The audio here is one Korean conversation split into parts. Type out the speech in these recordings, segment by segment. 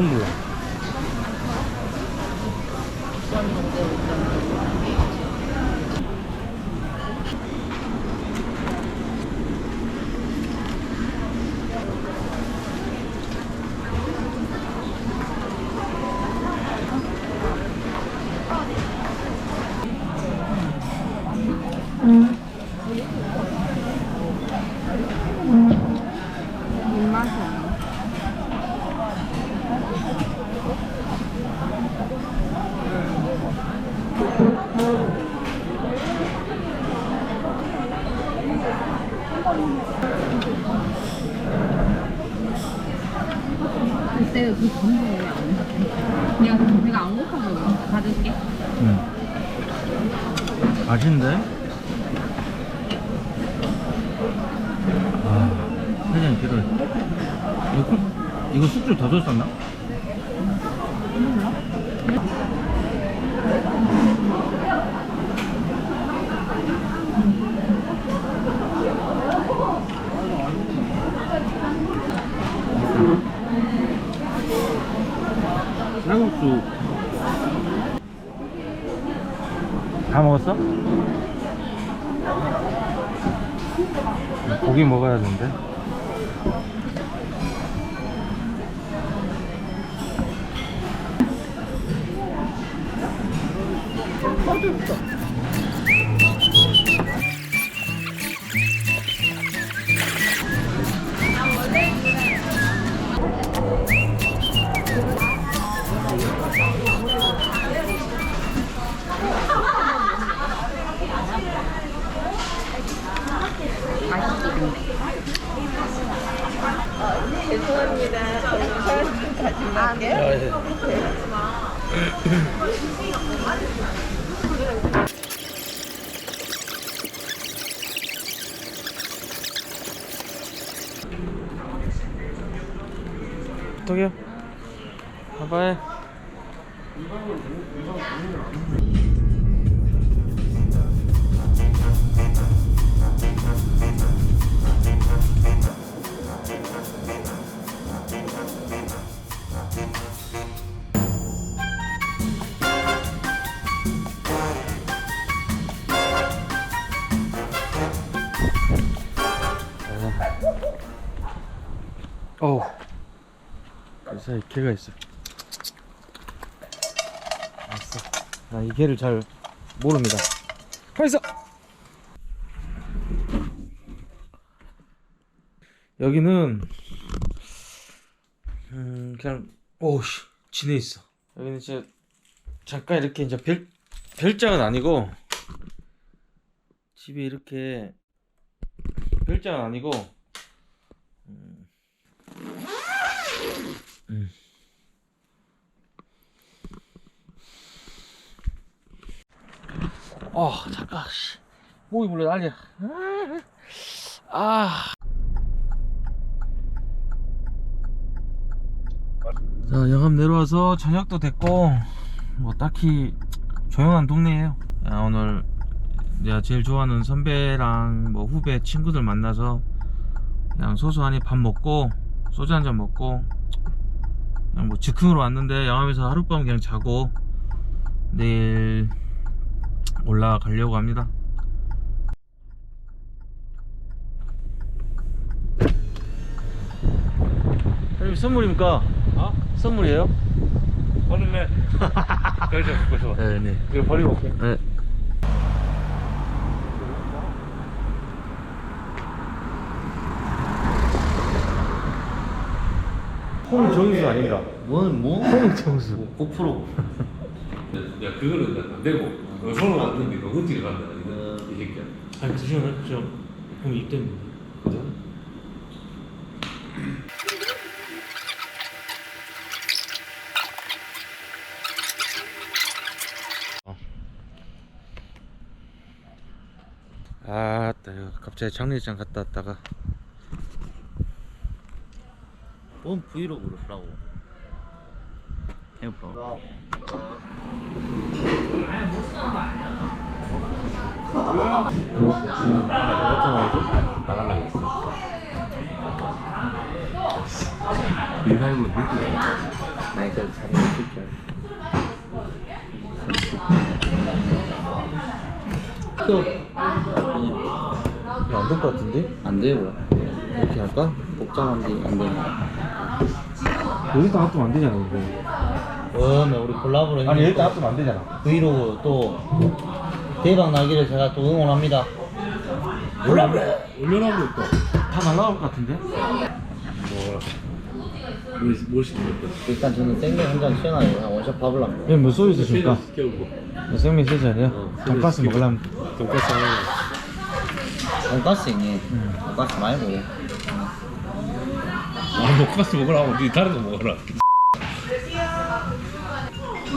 뭔몰 그때 그 먹었어. 내가 내가 안 고파서 받을게. 응. 맛있는데? 아, 회장님. 이거, 이거 숙주 더 줬었나? 쌀국수 다 먹었어? 고기 먹어야 되는데 맛있지 죄송합니다. 다시 할게요. 어떡해요? 바이바이 어우 그 사이 개가 있어. 알았어. 나이 개를 잘 모릅니다. 가있어. 여기는 음 그냥 오씨 지내 있어. 여기는 이제 잠깐 이렇게 이제 별 별장은 아니고 집이 이렇게 별장은 아니고 음. 어 잠깐 씨 목이 물려 난리야 아. 자 영암 내려와서 저녁도 됐고 뭐 딱히 조용한 동네예요 야, 오늘 내가 제일 좋아하는 선배랑 뭐 후배 친구들 만나서 그냥 소소하니 밥 먹고 소주 한 잔 먹고 그냥 뭐 즉흥으로 왔는데 영암에서 하룻밤 그냥 자고 내일 올라가려고 합니다. 형님 선물입니까? 어? 선물이에요? 오늘네. 그래서 그래서 네, 네. 이거 버리고 올게. 네. 홍정수 아닌가? 뭔 뭐? 홍정수. 고프로 야 그거는 안 되고 너 손을 왔는데 너 흠질을 간다. 이거 이 새끼야. 아니 두 시간 저형 입대면 그죠? 아따 갑자기 장례장 갔다 왔다가 뭔 브이로그를 하라고 해봐 나갈라 했어. 늦게. 아니 그 자리 줄게. 안될 것 같은데? 안 돼요. 이렇게 할까? 복잡한데 안 돼요. 여기다 놔두면 안 되잖아 이거 그러면 우리 콜라보로 아니 여기다 놔두면 안 되잖아 브이로그 또 대박 나기를 제가 또 응원합니다. 올려놓은 것도 다 날라갈 것 같은데? 뭐 시키는 거 일단 저는 생맥 한잔 시원하게 그냥 원샷 밥을 합니다. 얘뭐 소주 있으십니까? 시켜보고 생명 세잔이야 돈가스 먹으려면 돈까스 하나 돈가스 있니? 돈가스 말고. 아 돈까스 먹으라고 니 다른 거 먹어라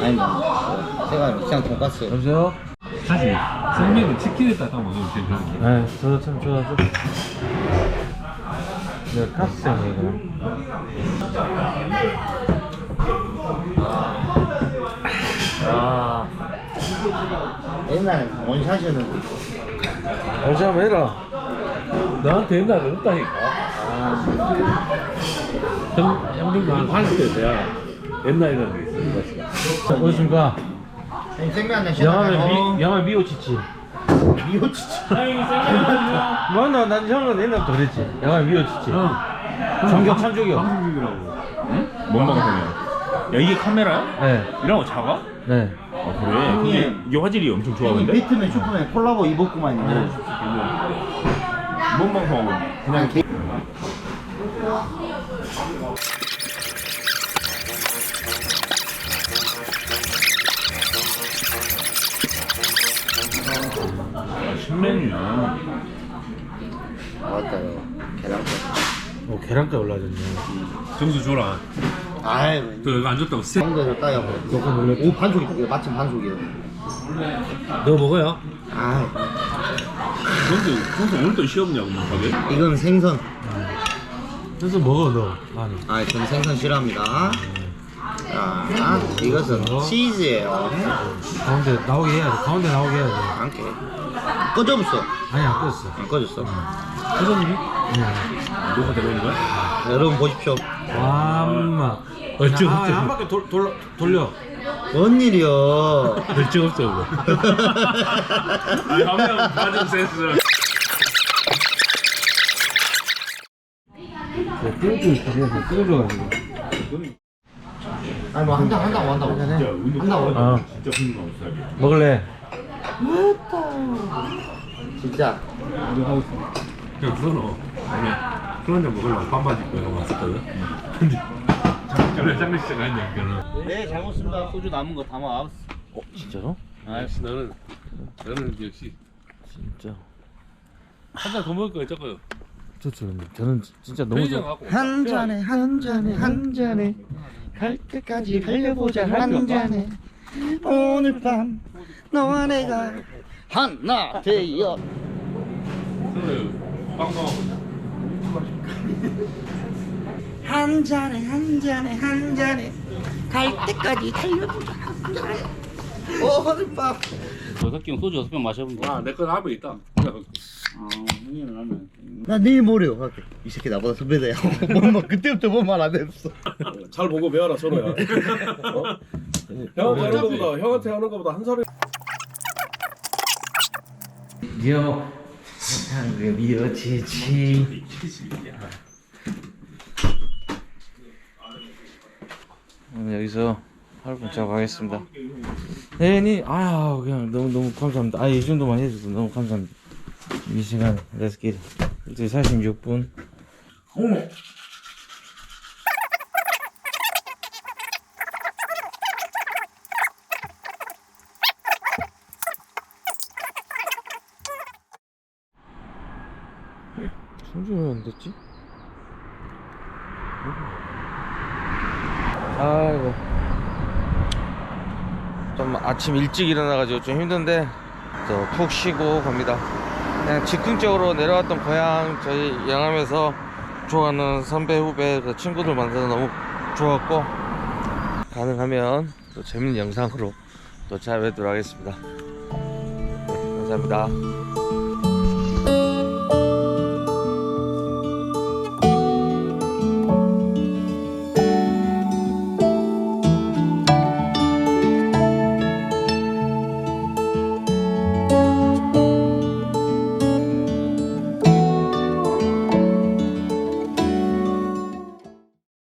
아니 뭐 제가 그냥 돈가스. 여보세요? 사실 생맥은 치킨에다 딱 먹으면 제일 좋은 게 네 저도 참 좋아하죠 내가 카스생이구나 아 옛날에 원샷이었는데. 어제 한번 해라 나한테 옛날에 없다니까 형, 형들도 한 40대 돼야 옛날이라는 게 있어 돈가스가 어디십니까? 아니, 생맥 한잔 영화면. 미, 영화 미오치치 미호 진짜. 맞나? 난 형은 옛날부터 그랬지 영화 미오치치 전격 참조기요 방송국이라고 응? 뭔 방송이야? 야 이게 카메라야? 네 이런 거 작아? 네. 아 그래? 형님. 이게, 이게 화질이 엄청 좋아 근데? 비트맨 슈퍼맨 콜라보 입었구만요. 뭔 방송하고 있냐? 그냥 개... 신메뉴야 맞다요. 계란까지. 어 계란까지 올라졌네 정수 줘라 아이, 저 이거 안 줬다고 쎄 형들 따요. 조금 오 반숙이 마침 반숙이요. 너 먹어요? 아, 정수 정수 오늘도 시험냐고 뭐 가게? 이건 생선. 그래서 먹어 너 아니 아, 저는 생선 싫어합니다. 자, 이것은 치즈예요. 가운데 나오게 해야 돼 가운데 나오게 해야 돼 함께. 꺼져봤어. 아니 안 껐어 안 꺼졌어. 사장님이? 응. 뭐가 되는 거야? 여러분 보십시오. 와마 얼추 아, 없죠. 한 바퀴 돌, 돌, 돌려 뭔 일이요? 별적 없죠 그거. 아 한명 맞은 센스. 네, 띄워주고 싶어서 띄워줘가지고. 아니 뭐 한잔 한다고 한다고. 진짜 운동 한다고. 어. 진짜 운동 없어 먹을래? 진짜. 그냥 그거는 아니 술 한잔 먹으려고 반바지 입고 형 왔었거든 근데 그래 장례식장 아니야 그거는. 네, 잘 먹습니다. 소주 남은 거 담아. 어. 진짜로? 아 역시 너는 너는 역시. 진짜. 한 잔 더 먹을 거야 저거. 좋죠. 근데 저는 진짜 너무 편의점 좋아. 갖고 한 잔에 한 잔에 한 잔에 갈 때까지 달려보자 한 잔에. 오늘 밤 너와 내가 하나 되어. 빵빵 한 잔에 한 잔에 한 잔에 갈 때까지 달려보자 한 잔에 오늘 밤 여섯 병 소주 여섯 병 마셔본다. 아내거 앞에 있다 아, 형님 라면. 나 내일 모레요 갈게 이 새끼 나보다 선배다 뭐막 그때부터 뭔말안 했어 잘 보고 배워라 서로야. 어? 형한테 하는 거보다 형한테 하는 거보다 한 살이 미어 한그 미어 치치 오늘 여기서 하루 분짜 가겠습니다. 혜연이 아유 그냥 너무 너무 감사합니다. 아이 정도만 해줘도 너무 감사합니다. 이 시간 렛츠 기릿. 이제 46분. 충전이 왜안 됐지? 아이고. 좀 아침 일찍 일어나가지고 좀 힘든데 또 푹 쉬고 갑니다. 그냥 즉흥적으로 내려왔던 고향 저희 영암에서 좋아하는 선배 후배 그 친구들 만나서 너무 좋았고 가능하면 또 재밌는 영상으로 또 찾아뵙도록 하겠습니다. 네, 감사합니다